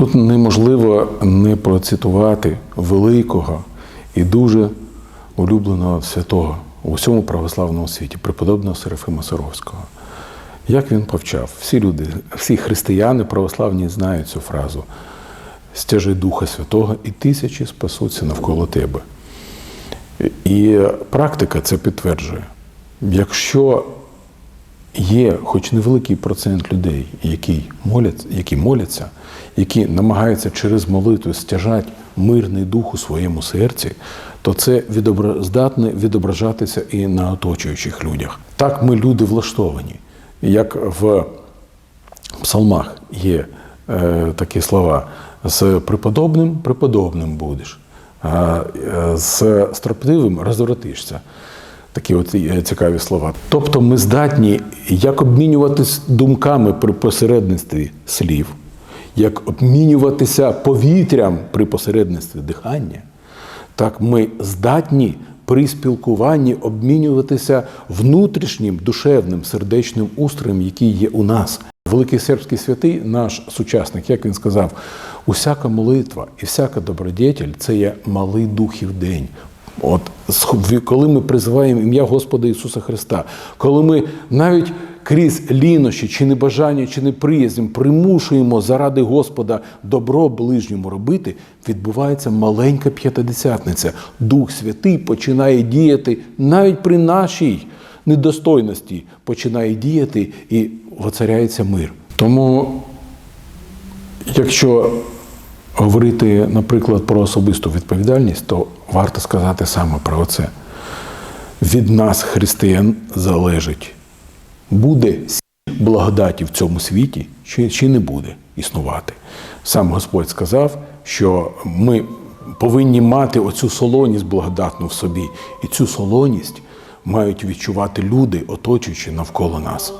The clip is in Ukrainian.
Тут неможливо не процитувати великого і дуже улюбленого святого у всьому православному світі, преподобного Серафима Саровського. Як він повчав? Всі люди, всі християни православні знають цю фразу. Стяжи Духа Святого, і тисячі спасуться навколо тебе. І практика це підтверджує. Якщо є хоч невеликий процент людей, які моляться, які моляться, які намагаються через молитву стяжати мирний дух у своєму серці, то це здатне відображатися і на оточуючих людях. Так ми люди влаштовані. Як в псалмах є е, такі слова: з преподобним преподобним будеш, а е, з строптивим розвратишся. Такі от е, цікаві слова. Тобто ми здатні як обмінюватись думками при посередництві слів, як обмінюватися повітрям при посередництві дихання, так ми здатні при спілкуванні обмінюватися внутрішнім душевним сердечним устроєм, який є у нас. Великий сербський святий, наш сучасник, як він сказав, усяка молитва і всяка добродетель це є малий духів день. От коли ми призиваємо ім'я Господа Ісуса Христа, коли ми навіть крізь лінощі, чи небажання, чи неприязнь примушуємо заради Господа добро ближньому робити, відбувається маленька п'ятидесятниця. Дух Святий починає діяти навіть при нашій недостойності, починає діяти і воцаряється мир. Тому Якщо говорити, наприклад, про особисту відповідальність, то варто сказати саме про це. Від нас, християн, залежить, буде благодаті в цьому світі, чи, чи не буде існувати. Сам Господь сказав, що ми повинні мати оцю солоність благодатну в собі, і цю солоність мають відчувати люди, оточуючи навколо нас.